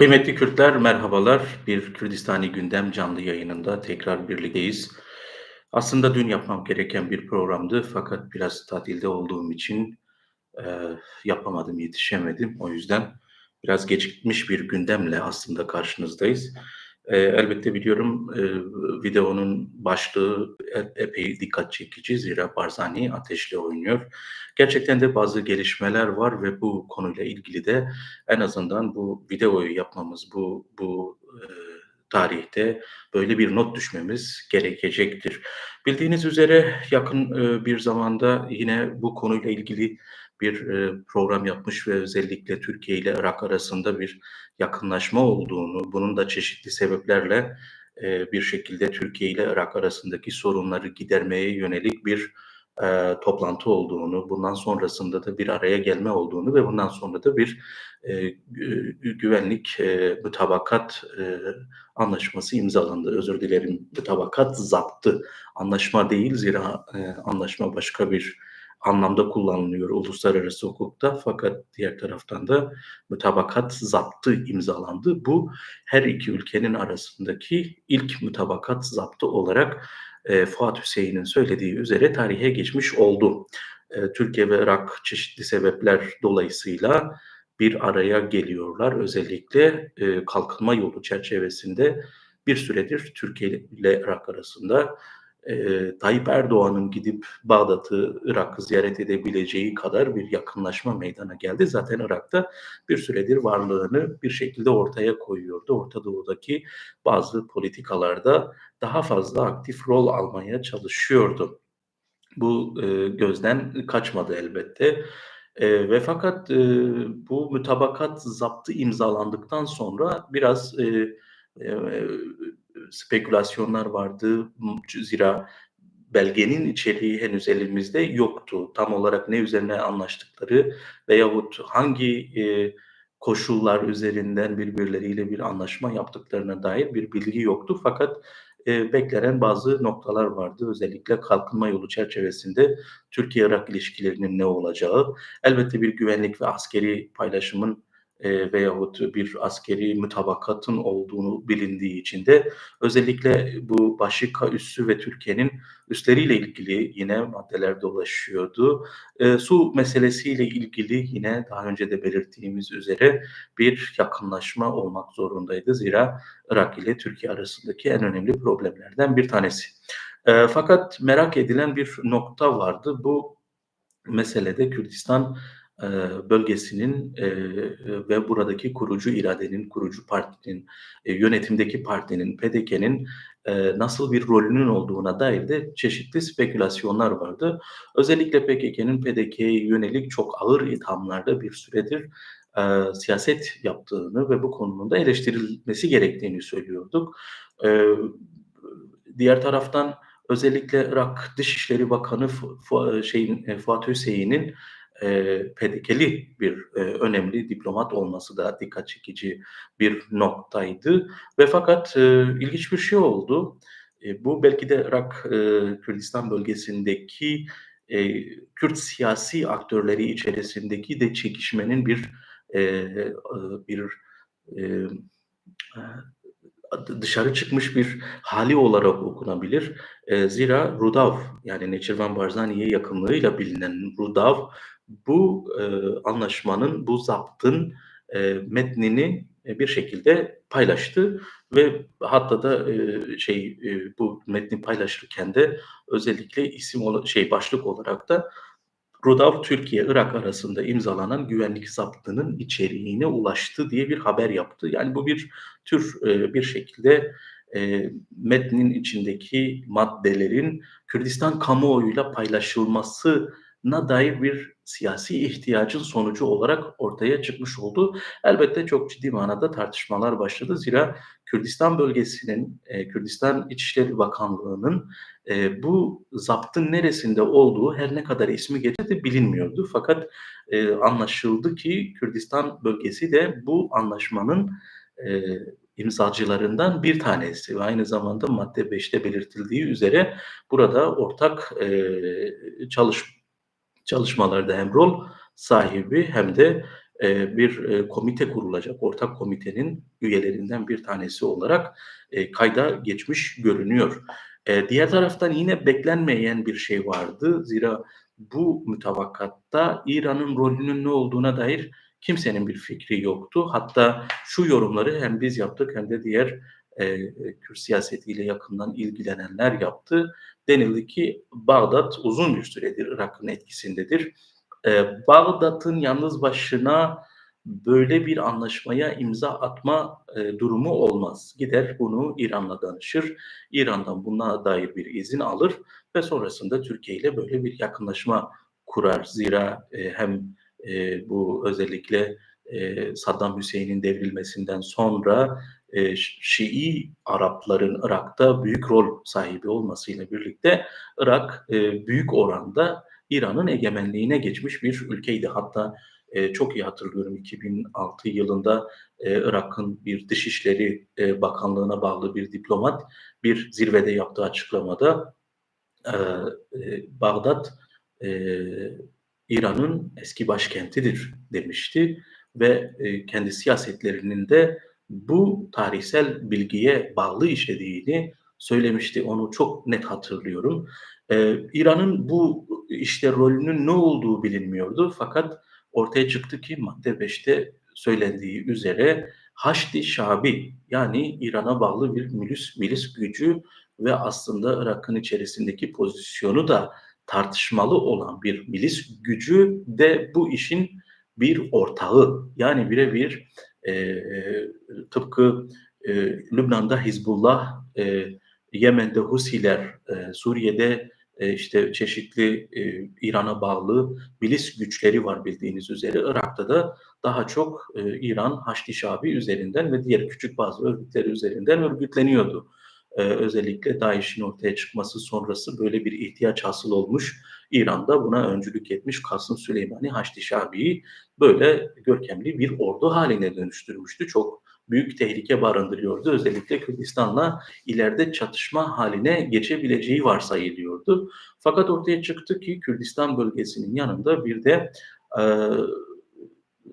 Kıymetli Kürtler merhabalar. Bir Kürdistani Gündem canlı yayınında tekrar birlikteyiz. Aslında dün yapmam gereken bir programdı fakat biraz tatilde olduğum için e, yapamadım, yetişemedim. O yüzden biraz gecikmiş bir gündemle aslında karşınızdayız. E, elbette biliyorum e, videonun başlığı epey dikkat çekici zira Barzani ateşle oynuyor. Gerçekten de bazı gelişmeler var ve bu konuyla ilgili de en azından bu videoyu yapmamız bu bu e, tarihte böyle bir not düşmemiz gerekecektir. Bildiğiniz üzere yakın e, bir zamanda yine bu konuyla ilgili bir e, program yapmış ve özellikle Türkiye ile Irak arasında bir yakınlaşma olduğunu, bunun da çeşitli sebeplerle e, bir şekilde Türkiye ile Irak arasındaki sorunları gidermeye yönelik bir e, toplantı olduğunu, bundan sonrasında da bir araya gelme olduğunu ve bundan sonra da bir güvenlik mütabakat anlaşması imzalandı. Özür dilerim, mütabakat zaptı. Anlaşma değil zira anlaşma başka bir anlamda kullanılıyor uluslararası hukukta fakat diğer taraftan da mütabakat zaptı imzalandı. Bu her iki ülkenin arasındaki ilk mütabakat zaptı olarak e, Fuat Hüseyin'in söylediği üzere tarihe geçmiş oldu. E, Türkiye ve Irak çeşitli sebepler dolayısıyla bir araya geliyorlar. Özellikle e, kalkınma yolu çerçevesinde bir süredir Türkiye ile Irak arasında e, Tayyip Erdoğan'ın gidip Bağdat'ı, Irak'ı ziyaret edebileceği kadar bir yakınlaşma meydana geldi. Zaten Irak'ta bir süredir varlığını bir şekilde ortaya koyuyordu. Orta Doğu'daki bazı politikalarda daha fazla aktif rol almaya çalışıyordu. Bu e, gözden kaçmadı elbette. E, ve fakat e, bu mütabakat zaptı imzalandıktan sonra biraz e, e, spekülasyonlar vardı. Zira belgenin içeriği henüz elimizde yoktu. Tam olarak ne üzerine anlaştıkları veyahut hangi e, koşullar üzerinden birbirleriyle bir anlaşma yaptıklarına dair bir bilgi yoktu. Fakat e, beklenen bazı noktalar vardı. Özellikle kalkınma yolu çerçevesinde Türkiye-Irak ilişkilerinin ne olacağı, elbette bir güvenlik ve askeri paylaşımın e, veyahut bir askeri mütabakatın olduğunu bilindiği için de özellikle bu Başika üssü ve Türkiye'nin üstleriyle ilgili yine maddeler dolaşıyordu. E, su meselesiyle ilgili yine daha önce de belirttiğimiz üzere bir yakınlaşma olmak zorundaydı. Zira Irak ile Türkiye arasındaki en önemli problemlerden bir tanesi. E, fakat merak edilen bir nokta vardı. Bu meselede Kürdistan bölgesinin ve buradaki kurucu iradenin, kurucu partinin, yönetimdeki partinin, PDK'nin nasıl bir rolünün olduğuna dair de çeşitli spekülasyonlar vardı. Özellikle PKK'nın PDK'ye yönelik çok ağır ithamlarda bir süredir siyaset yaptığını ve bu konunun eleştirilmesi gerektiğini söylüyorduk. diğer taraftan özellikle Irak Dışişleri Bakanı Fu, şeyin, Fuat Hüseyin'in e, pedikeli bir e, önemli diplomat olması da dikkat çekici bir noktaydı. Ve fakat e, ilginç bir şey oldu. E, bu belki de Irak e, Kürdistan bölgesindeki e, Kürt siyasi aktörleri içerisindeki de çekişmenin bir e, bir e, dışarı çıkmış bir hali olarak okunabilir. E, zira Rudav yani Neçirvan Barzani'ye yakınlığıyla bilinen Rudav bu e, anlaşmanın, bu zaptın e, metnini e, bir şekilde paylaştı ve hatta da e, şey e, bu metni paylaşırken de özellikle isim şey başlık olarak da Rudav Türkiye Irak arasında imzalanan güvenlik zaptının içeriğine ulaştı diye bir haber yaptı. Yani bu bir tür e, bir şekilde e, metnin içindeki maddelerin Kürdistan kamuoyuyla paylaşılması na dair bir siyasi ihtiyacın sonucu olarak ortaya çıkmış oldu. Elbette çok ciddi manada tartışmalar başladı. Zira Kürdistan bölgesinin, e, Kürdistan İçişleri Bakanlığı'nın e, bu zaptın neresinde olduğu her ne kadar ismi geçse de bilinmiyordu. Fakat e, anlaşıldı ki Kürdistan bölgesi de bu anlaşmanın e, imzacılarından bir tanesi ve aynı zamanda madde 5'te belirtildiği üzere burada ortak e, çalışma çalışmalarda hem rol sahibi hem de eee, bir, eee, komite kurulacak. Ortak komitenin üyelerinden bir tanesi olarak, eee, kayda geçmiş görünüyor. Eee, diğer taraftan yine beklenmeyen bir şey vardı. Zira bu mutabakatta İran'ın rolünün ne olduğuna dair kimsenin bir fikri yoktu. Hatta şu yorumları hem biz yaptık hem de diğer, eee, Kürt siyasetiyle yakından ilgilenenler yaptı. Denildi ki Bağdat uzun bir süredir Irak'ın etkisindedir. Eee, Bağdat'ın yalnız başına böyle bir anlaşmaya imza atma, eee, durumu olmaz. Gider bunu İran'la danışır, İran'dan buna dair bir izin alır ve sonrasında Türkiye ile böyle bir yakınlaşma kurar. Zira, eee, hem, eee, bu özellikle, eee, Saddam Hüseyin'in devrilmesinden sonra, Ş Şii Arapların Irak'ta büyük rol sahibi olmasıyla birlikte Irak, eee, büyük oranda İran'ın egemenliğine geçmiş bir ülkeydi. Hatta, eee, çok iyi hatırlıyorum 2006 yılında, eee, Irak'ın bir Dışişleri, eee, Bakanlığı'na bağlı bir diplomat bir zirvede yaptığı açıklamada, eee, eee, Bağdat, eee, İran'ın eski başkentidir demişti ve, eee, kendi siyasetlerinin de bu tarihsel bilgiye bağlı işlediğini söylemişti. Onu çok net hatırlıyorum. Eee, İran'ın bu işte rolünün ne olduğu bilinmiyordu fakat ortaya çıktı ki madde 5'te söylendiği üzere Haşd-ı Şabi yani İran'a bağlı bir milis milis gücü ve aslında Irak'ın içerisindeki pozisyonu da tartışmalı olan bir milis gücü de bu işin bir ortağı. Yani birebir eee, tıpkı eee, Lübnan'da Hizbullah, eee, Yemen'de Husiler, eee, Suriye'de, eee, işte çeşitli, eee, İran'a bağlı milis güçleri var bildiğiniz üzere. Irak'ta da daha çok, eee, İran Haçlı Şabi üzerinden ve diğer küçük bazı örgütleri üzerinden örgütleniyordu. Eee, özellikle DAEŞ'in ortaya çıkması sonrası böyle bir ihtiyaç hasıl olmuş. İran da buna öncülük etmiş. Kasım Süleymani Haçlı Şabi'yi böyle görkemli bir ordu haline dönüştürmüştü. Çok büyük tehlike barındırıyordu. Özellikle Kürdistan'la ileride çatışma haline geçebileceği varsayılıyordu. Fakat ortaya çıktı ki Kürdistan bölgesinin yanında bir de eee,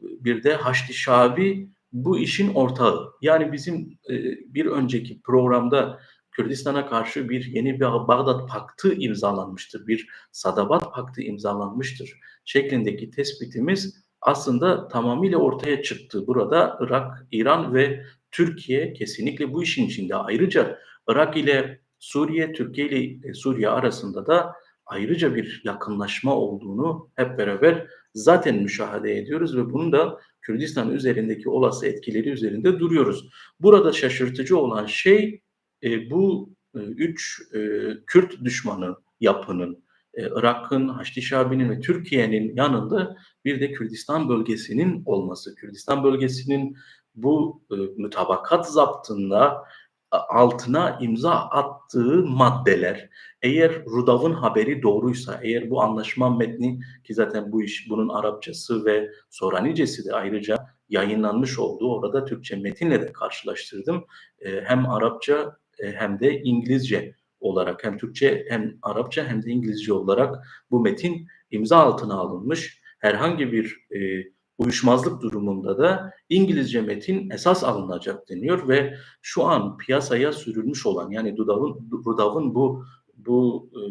bir de Haçlı Şabi bu işin ortağı. Yani bizim eee, bir önceki programda Kürdistan'a karşı bir yeni bir Bağdat Paktı imzalanmıştır, bir Sadabat Paktı imzalanmıştır şeklindeki tespitimiz aslında tamamıyla ortaya çıktı. Burada Irak, İran ve Türkiye kesinlikle bu işin içinde. Ayrıca Irak ile Suriye, Türkiye ile Suriye arasında da ayrıca bir yakınlaşma olduğunu hep beraber zaten müşahede ediyoruz ve bunun da Kürdistan üzerindeki olası etkileri üzerinde duruyoruz. Burada şaşırtıcı olan şey e, bu e, üç e, Kürt düşmanı yapının, e, Irak'ın, Haçlı Şabi'nin ve Türkiye'nin yanında bir de Kürdistan bölgesinin olması. Kürdistan bölgesinin bu e, mütabakat zaptında altına imza attığı maddeler eğer Rudav'ın haberi doğruysa, eğer bu anlaşma metni ki zaten bu iş bunun Arapçası ve Soranicesi de ayrıca yayınlanmış olduğu orada Türkçe metinle de karşılaştırdım. E, hem Arapça e, hem de İngilizce olarak hem Türkçe hem Arapça hem de İngilizce olarak bu metin imza altına alınmış. Herhangi bir e, uyuşmazlık durumunda da İngilizce metin esas alınacak deniyor ve şu an piyasaya sürülmüş olan yani Rudav'ın Rudav'ın bu bu e,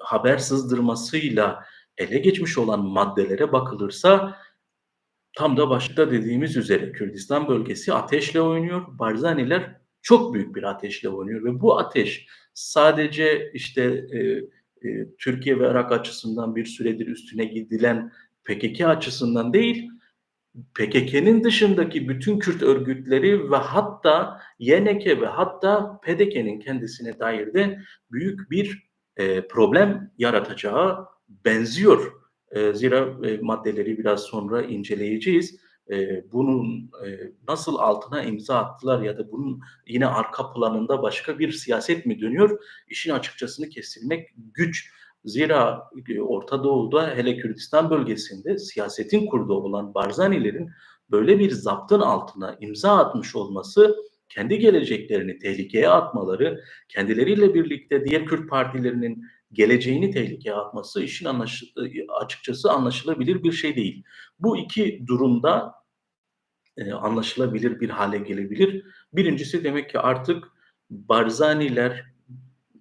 haber sızdırmasıyla ele geçmiş olan maddelere bakılırsa tam da başta dediğimiz üzere Kürdistan bölgesi ateşle oynuyor. Barzaniler çok büyük bir ateşle oynuyor ve bu ateş sadece işte e, e, Türkiye ve Irak açısından bir süredir üstüne gidilen PKK açısından değil, PKK'nın dışındaki bütün Kürt örgütleri ve hatta YNK ve hatta PDK'nin kendisine dair de büyük bir e, problem yaratacağı benziyor. E, zira e, maddeleri biraz sonra inceleyeceğiz. E, bunun e, nasıl altına imza attılar ya da bunun yine arka planında başka bir siyaset mi dönüyor? İşin açıkçasını kestirmek güç. Zira e, Orta Doğu'da hele Kürdistan bölgesinde siyasetin kurduğu olan Barzanilerin böyle bir zaptın altına imza atmış olması kendi geleceklerini tehlikeye atmaları, kendileriyle birlikte diğer Kürt partilerinin geleceğini tehlikeye atması işin anlaş açıkçası anlaşılabilir bir şey değil. Bu iki durumda e, anlaşılabilir bir hale gelebilir. Birincisi demek ki artık Barzaniler,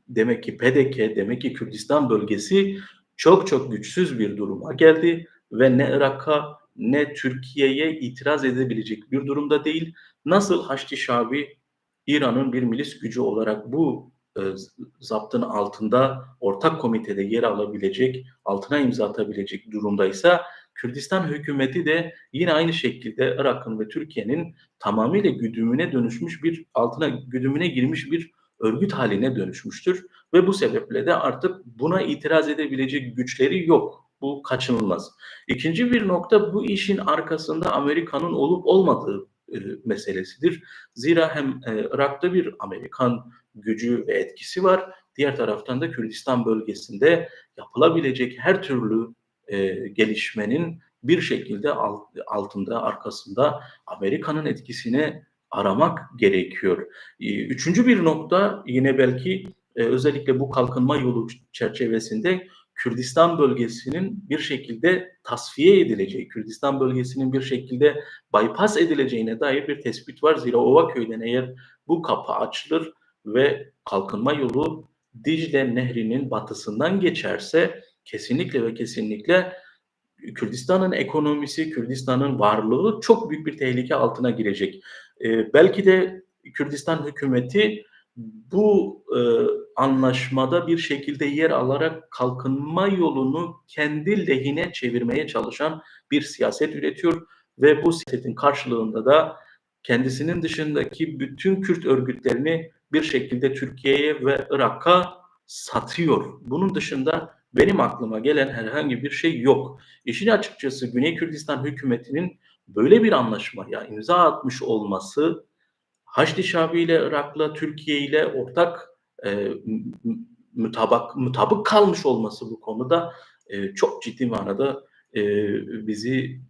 demek ki PDK, demek ki Kürdistan bölgesi çok çok güçsüz bir duruma geldi ve ne Irak'a ne Türkiye'ye itiraz edebilecek bir durumda değil. Nasıl Haçlı Şabi İran'ın bir milis gücü olarak bu e, zaptın altında ortak komitede yer alabilecek, altına imza atabilecek durumdaysa Kürdistan hükümeti de yine aynı şekilde Irak'ın ve Türkiye'nin tamamıyla güdümüne dönüşmüş bir altına güdümüne girmiş bir örgüt haline dönüşmüştür ve bu sebeple de artık buna itiraz edebilecek güçleri yok. Bu kaçınılmaz. İkinci bir nokta bu işin arkasında Amerika'nın olup olmadığı e, meselesidir. Zira hem e, Irak'ta bir Amerikan gücü ve etkisi var. Diğer taraftan da Kürdistan bölgesinde yapılabilecek her türlü e, gelişmenin bir şekilde alt, altında, arkasında Amerika'nın etkisini aramak gerekiyor. E, üçüncü bir nokta yine belki e, özellikle bu kalkınma yolu çerçevesinde Kürdistan bölgesinin bir şekilde tasfiye edileceği, Kürdistan bölgesinin bir şekilde bypass edileceğine dair bir tespit var. Zira Ovaköy'den eğer bu kapı açılır ve kalkınma yolu Dicle Nehri'nin batısından geçerse kesinlikle ve kesinlikle Kürdistan'ın ekonomisi, Kürdistan'ın varlığı çok büyük bir tehlike altına girecek. Ee, belki de Kürdistan hükümeti bu e, anlaşmada bir şekilde yer alarak kalkınma yolunu kendi lehine çevirmeye çalışan bir siyaset üretiyor ve bu siyasetin karşılığında da kendisinin dışındaki bütün Kürt örgütlerini bir şekilde Türkiye'ye ve Irak'a satıyor. Bunun dışında benim aklıma gelen herhangi bir şey yok. İşin açıkçası Güney Kürdistan hükümetinin böyle bir anlaşmaya imza atmış olması Haçlı Şabi ile Irak'la Türkiye ile ortak e, mutabak, mutabık kalmış olması bu konuda e, çok ciddi manada e, bizi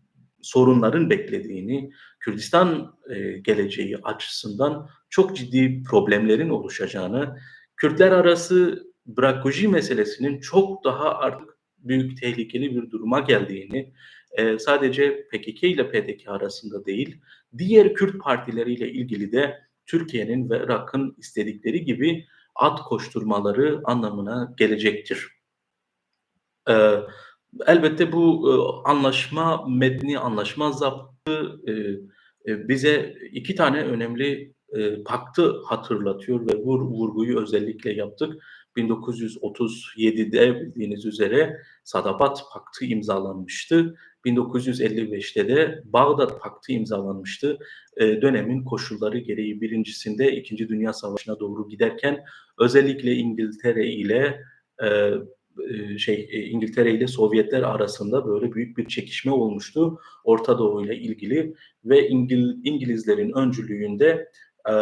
sorunların beklediğini, Kürdistan e, geleceği açısından çok ciddi problemlerin oluşacağını, Kürtler arası Brakoji meselesinin çok daha artık büyük tehlikeli bir duruma geldiğini, e, sadece PKK ile PDK arasında değil, diğer Kürt partileriyle ilgili de Türkiye'nin ve Irak'ın istedikleri gibi at koşturmaları anlamına gelecektir. E, elbette bu e, anlaşma metni, anlaşma zaptı e, e, bize iki tane önemli e, paktı hatırlatıyor ve bu vurguyu özellikle yaptık. 1937'de bildiğiniz üzere Sadabat Paktı imzalanmıştı. 1955'te de Bağdat Paktı imzalanmıştı. E, dönemin koşulları gereği birincisinde İkinci Dünya Savaşı'na doğru giderken özellikle İngiltere ile e, e şey e, İngiltere ile Sovyetler arasında böyle büyük bir çekişme olmuştu Orta Doğu ile ilgili ve İngil, İngilizlerin öncülüğünde e,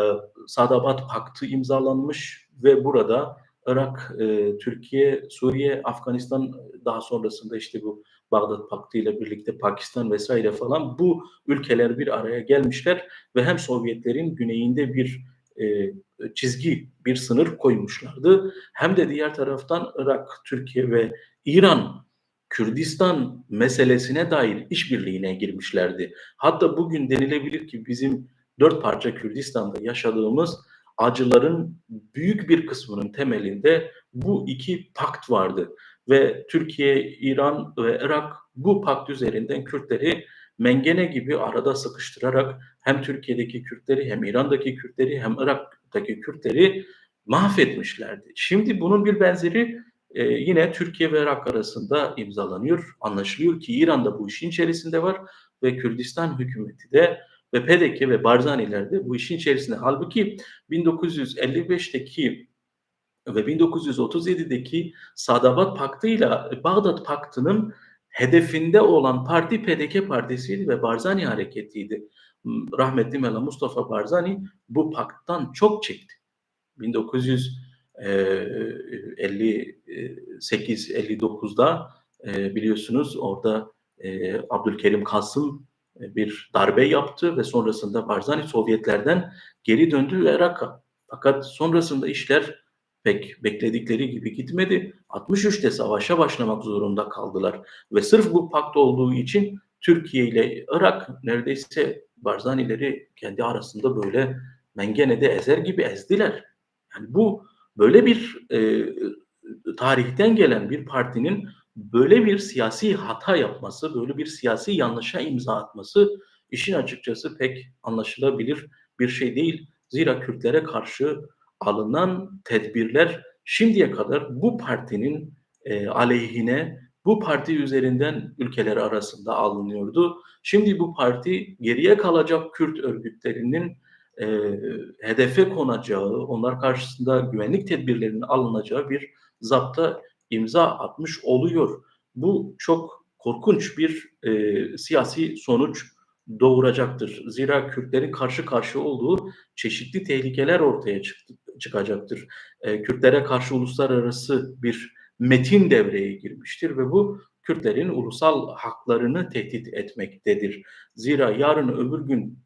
Sadabat Paktı imzalanmış ve burada Irak, e, Türkiye, Suriye, Afganistan daha sonrasında işte bu Bağdat Paktı ile birlikte Pakistan vesaire falan bu ülkeler bir araya gelmişler ve hem Sovyetlerin güneyinde bir e, çizgi, bir sınır koymuşlardı. Hem de diğer taraftan Irak, Türkiye ve İran Kürdistan meselesine dair işbirliğine girmişlerdi. Hatta bugün denilebilir ki bizim dört parça Kürdistan'da yaşadığımız acıların büyük bir kısmının temelinde bu iki pakt vardı. Ve Türkiye, İran ve Irak bu pakt üzerinden Kürtleri mengene gibi arada sıkıştırarak hem Türkiye'deki Kürtleri hem İran'daki Kürtleri hem Irak'taki Kürtleri mahvetmişlerdi. Şimdi bunun bir benzeri e, yine Türkiye ve Irak arasında imzalanıyor. Anlaşılıyor ki İran da bu işin içerisinde var ve Kürdistan hükümeti de ve PDK ve Barzaniler de bu işin içerisinde. Halbuki 1955'teki ve 1937'deki Sadabat Paktı ile Bağdat Paktı'nın hedefinde olan parti PDK Partisi'ydi ve Barzani hareketiydi. Rahmetli Mela Mustafa Barzani bu pakttan çok çekti. 1958-59'da e, biliyorsunuz orada e, Abdülkerim Kasım bir darbe yaptı ve sonrasında Barzani Sovyetlerden geri döndü Irak'a. Fakat sonrasında işler pek bekledikleri gibi gitmedi. 63'te savaşa başlamak zorunda kaldılar. Ve sırf bu pakt olduğu için Türkiye ile Irak neredeyse Barzanileri kendi arasında böyle mengenede ezer gibi ezdiler. Yani bu böyle bir e, tarihten gelen bir partinin böyle bir siyasi hata yapması, böyle bir siyasi yanlışa imza atması işin açıkçası pek anlaşılabilir bir şey değil. Zira Kürtlere karşı alınan tedbirler şimdiye kadar bu partinin e, aleyhine, bu parti üzerinden ülkeler arasında alınıyordu. Şimdi bu parti geriye kalacak Kürt örgütlerinin e, hedefe konacağı, onlar karşısında güvenlik tedbirlerinin alınacağı bir zapta imza atmış oluyor. Bu çok korkunç bir e, siyasi sonuç doğuracaktır. Zira Kürtlerin karşı karşıya olduğu çeşitli tehlikeler ortaya çıktı, çıkacaktır. E, Kürtlere karşı uluslararası bir metin devreye girmiştir ve bu Kürtlerin ulusal haklarını tehdit etmektedir. Zira yarın öbür gün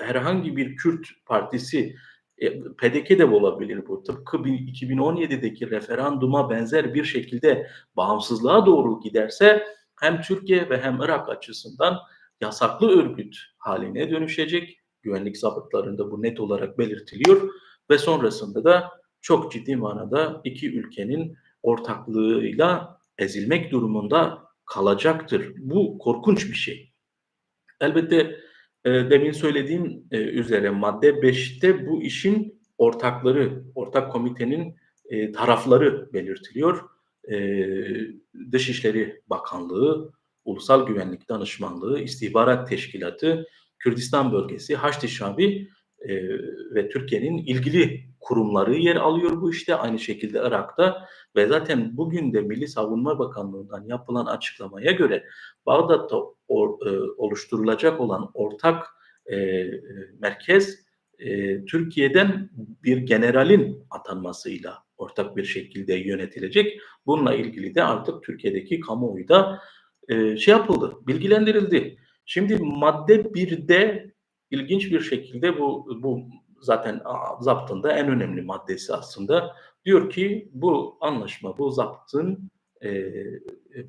herhangi bir Kürt partisi e, PDK de olabilir bu. Tıpkı 2017'deki referanduma benzer bir şekilde bağımsızlığa doğru giderse hem Türkiye ve hem Irak açısından yasaklı örgüt haline dönüşecek. Güvenlik zabıtlarında bu net olarak belirtiliyor ve sonrasında da çok ciddi manada iki ülkenin ortaklığıyla ezilmek durumunda kalacaktır. Bu korkunç bir şey. Elbette e, demin söylediğim e, üzere madde 5'te bu işin ortakları, ortak komitenin e, tarafları belirtiliyor. E, Dışişleri Bakanlığı, Ulusal Güvenlik Danışmanlığı, İstihbarat Teşkilatı, Kürdistan Bölgesi, Haçlı Şabi e, ve Türkiye'nin ilgili kurumları yer alıyor bu işte. Aynı şekilde Irak'ta ve zaten bugün de Milli Savunma Bakanlığı'ndan yapılan açıklamaya göre Bağdat'ta or, e, oluşturulacak olan ortak e, merkez e, Türkiye'den bir generalin atanmasıyla ortak bir şekilde yönetilecek. Bununla ilgili de artık Türkiye'deki kamuoyu da e, şey yapıldı, bilgilendirildi. Şimdi madde 1'de ilginç bir şekilde bu bu zaten zaptın en önemli maddesi aslında. Diyor ki bu anlaşma, bu zaptın e,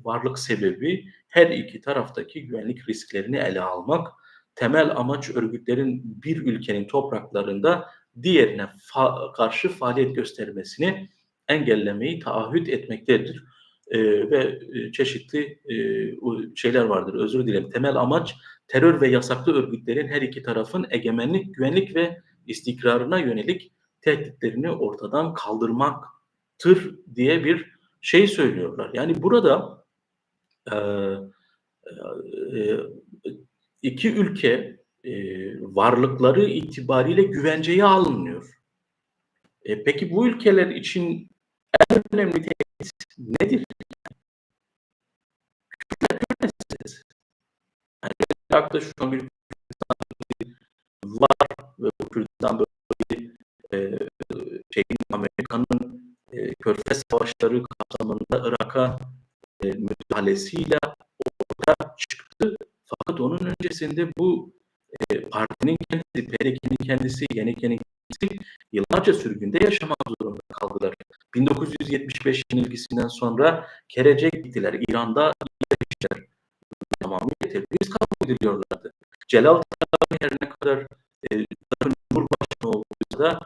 varlık sebebi her iki taraftaki güvenlik risklerini ele almak. Temel amaç örgütlerin bir ülkenin topraklarında diğerine fa karşı faaliyet göstermesini engellemeyi taahhüt etmektedir. E, ve çeşitli e, şeyler vardır. Özür dilerim. Temel amaç terör ve yasaklı örgütlerin her iki tarafın egemenlik, güvenlik ve istikrarına yönelik tehditlerini ortadan kaldırmaktır diye bir şey söylüyorlar. Yani burada e, e, iki ülke e, varlıkları itibariyle güvenceye alınıyor. E, peki bu ülkeler için en önemli tehdit nedir? Yani Irak'ta şu an bir var ve bu Kürdistan böyle e, şeyin Amerika'nın e, Körfez Savaşları kapsamında Irak'a e, müdahalesiyle ortaya çıktı. Fakat onun öncesinde bu e, partinin kendisi, PDK'nin kendisi, YNK'nin kendisi yıllarca sürgünde yaşamak zorunda kaldılar. 1975 yenilgisinden sonra Kerece gittiler. İran'da yerleştiler. Tamamıyla terörist kabul ediliyorlardı. Celal her ne kadar e, Cumhurbaşkanı olduysa da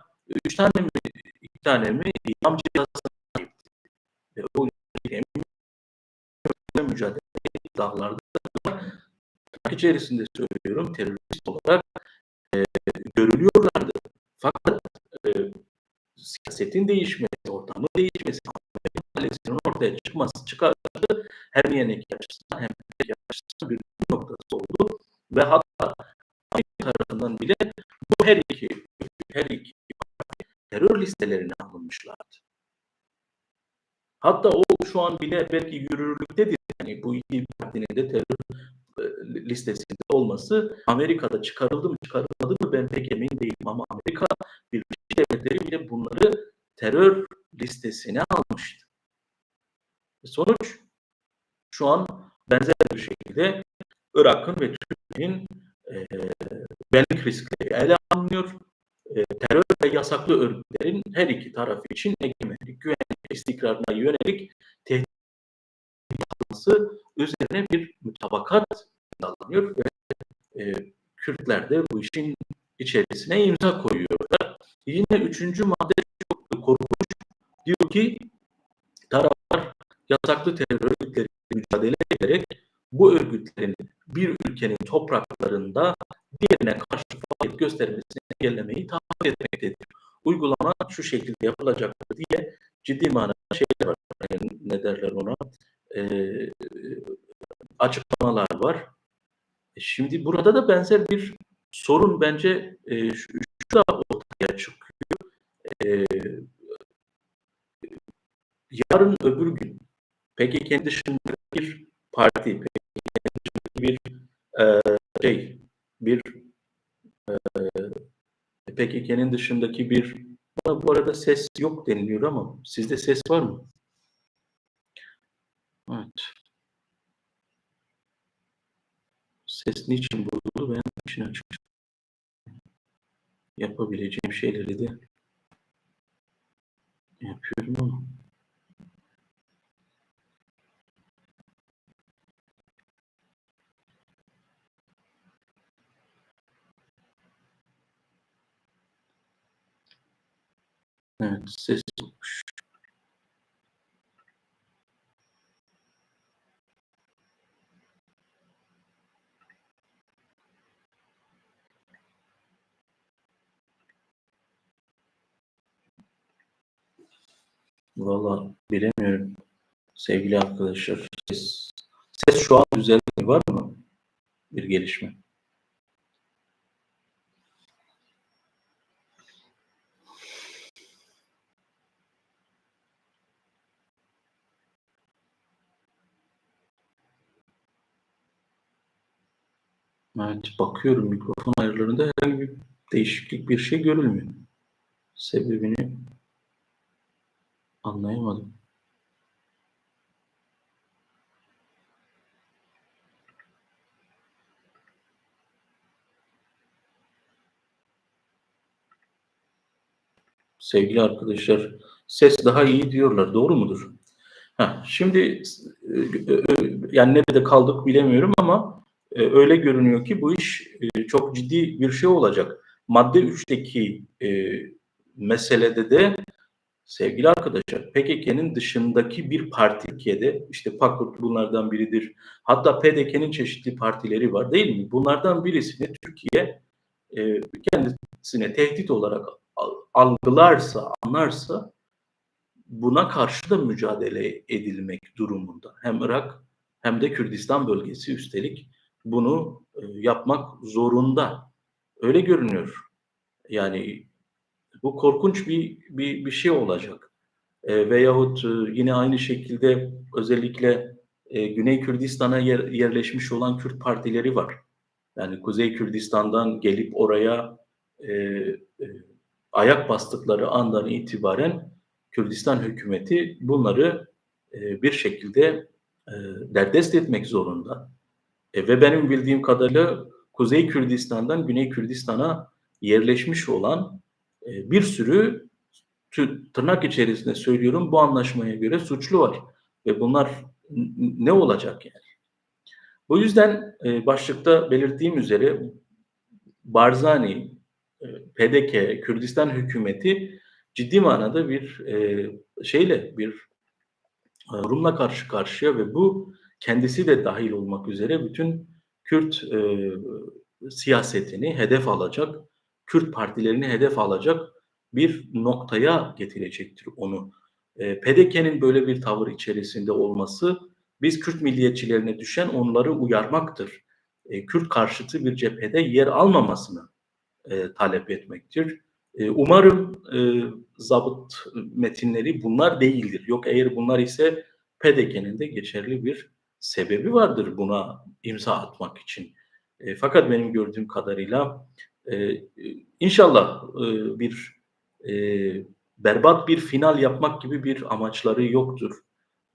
üç tane mi, iki tane mi İmam cezasına sahipti. Ve o mücadele tırnak içerisinde söylüyorum terörist olarak e, görülüyorlardı. Fakat e, siyasetin değişmesi, ortamın değişmesi, Palestin'in ortaya çıkması çıkardı. Hem yenek açısından hem de açısından bir noktası oldu. Ve hatta tarafından bile bu her iki her iki terör listelerine alınmışlardı. Hatta o şu an bile belki yürürlüktedir. Yani bu iki partinin de terör e, listesinde olması Amerika'da çıkarıldı mı çıkarılmadı mı ben pek emin değilim ama Amerika Birleşik Devletleri bile bunları terör listesine almıştı. Sonuç şu an benzer bir şekilde Irak'ın ve Türkiye'nin e, güvenlik riskleri ele alınıyor. E, terör ve yasaklı örgütler örgütlerin her iki taraf için egemenlik, güvenlik, istikrarına yönelik tehdit üzerine bir mütabakat imzalanıyor ve e, Kürtler de bu işin içerisine imza koyuyorlar. Yine üçüncü madde çok korkunç. Diyor ki taraflar yasaklı terör örgütleriyle mücadele ederek bu örgütlerin bir ülkenin topraklarında diğerine karşı faaliyet göstermesini engellemeyi taahhüt etmektedir. Uygulama şu şekilde yapılacaktır diye ciddi manada şeyler var. Yani ne derler ona? Ee, açıklamalar var. E şimdi burada da benzer bir sorun bence e, şu, şu da ortaya çıkıyor. E, yarın öbür gün PKK'nin dışında bir parti, PKK'nin bir e, şey, bir e, PKK'nin dışındaki bir bu arada ses yok deniliyor ama sizde ses var mı? Evet. Ses niçin bozuldu? Ben için açık. Yapabileceğim şeyleri de yapıyorum ama. Evet, ses yokmuş. Valla bilemiyorum sevgili arkadaşlar. Ses, ses şu an düzeldi var mı? Bir gelişme. Evet, bakıyorum mikrofon ayarlarında herhangi bir değişiklik bir şey görülmüyor. Sebebini anlayamadım. Sevgili arkadaşlar, ses daha iyi diyorlar. Doğru mudur? Ha, şimdi e, e, yani nerede kaldık bilemiyorum ama e, öyle görünüyor ki bu iş çok ciddi bir şey olacak. Madde 3'teki meselede de sevgili arkadaşlar PKK'nın dışındaki bir parti Türkiye'de işte PAKUT bunlardan biridir. Hatta PDK'nin çeşitli partileri var değil mi? Bunlardan birisini Türkiye kendisine tehdit olarak algılarsa, anlarsa buna karşı da mücadele edilmek durumunda. Hem Irak hem de Kürdistan bölgesi üstelik bunu e, yapmak zorunda. Öyle görünüyor. Yani bu korkunç bir bir, bir şey olacak. E, veyahut e, yine aynı şekilde özellikle e, Güney Kürdistan'a yer, yerleşmiş olan Kürt partileri var. Yani Kuzey Kürdistan'dan gelip oraya e, e, ayak bastıkları andan itibaren Kürdistan hükümeti bunları e, bir şekilde e, derdest etmek zorunda. E, ve benim bildiğim kadarıyla Kuzey Kürdistan'dan Güney Kürdistan'a yerleşmiş olan e, bir sürü tırnak içerisinde söylüyorum bu anlaşmaya göre suçlu var. Ve bunlar ne olacak yani? Bu yüzden e, başlıkta belirttiğim üzere Barzani, e, PDK, Kürdistan hükümeti ciddi manada bir e, şeyle bir e, Rum'la karşı karşıya ve bu kendisi de dahil olmak üzere bütün Kürt e, siyasetini hedef alacak, Kürt partilerini hedef alacak bir noktaya getirecektir onu. E, PDK'nin böyle bir tavır içerisinde olması biz Kürt milliyetçilerine düşen onları uyarmaktır. E, Kürt karşıtı bir cephede yer almamasını e, talep etmektir. E, umarım e, zabıt metinleri bunlar değildir. Yok eğer bunlar ise PDK'nin de geçerli bir sebebi vardır buna imza atmak için. E, fakat benim gördüğüm kadarıyla e, inşallah e, bir e, berbat bir final yapmak gibi bir amaçları yoktur.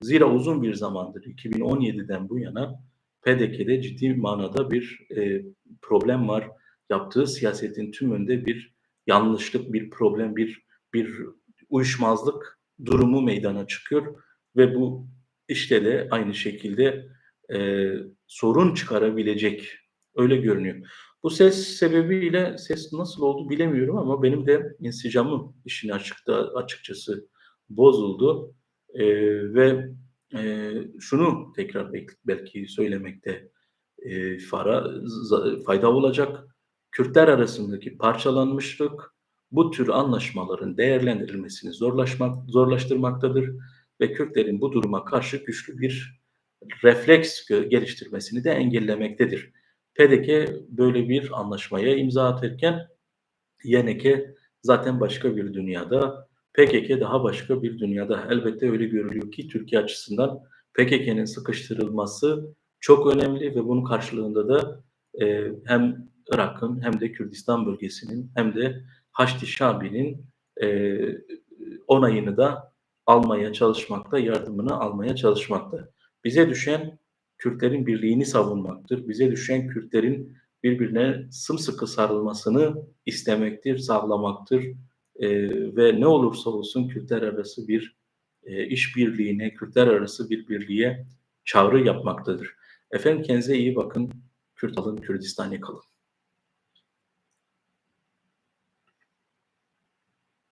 Zira uzun bir zamandır 2017'den bu yana PDK'de ciddi manada bir e, problem var. Yaptığı siyasetin tümünde bir yanlışlık, bir problem, bir bir uyuşmazlık durumu meydana çıkıyor ve bu işte de aynı şekilde e, sorun çıkarabilecek öyle görünüyor. Bu ses sebebiyle ses nasıl oldu bilemiyorum ama benim de insicamım işin açıkta açıkçası bozuldu e, ve e, şunu tekrar belki söylemekte e, fara, fayda olacak. Kürtler arasındaki parçalanmışlık bu tür anlaşmaların değerlendirilmesini zorlaşmak, zorlaştırmaktadır ve Kürtlerin bu duruma karşı güçlü bir refleks geliştirmesini de engellemektedir. PDK böyle bir anlaşmaya imza atarken YNK zaten başka bir dünyada, PKK daha başka bir dünyada. Elbette öyle görülüyor ki Türkiye açısından PKK'nın sıkıştırılması çok önemli ve bunun karşılığında da e, hem Irak'ın hem de Kürdistan bölgesinin hem de Haçlı Şabi'nin e, onayını da almaya çalışmakta, yardımını almaya çalışmakta. Bize düşen Kürtlerin birliğini savunmaktır. Bize düşen Kürtlerin birbirine sımsıkı sarılmasını istemektir, sağlamaktır. E, ve ne olursa olsun Kürtler arası bir e, işbirliğine, Kürtler arası bir birliğe çağrı yapmaktadır. Efendim kendinize iyi bakın. Kürt alın, Kürdistan'ı kalın.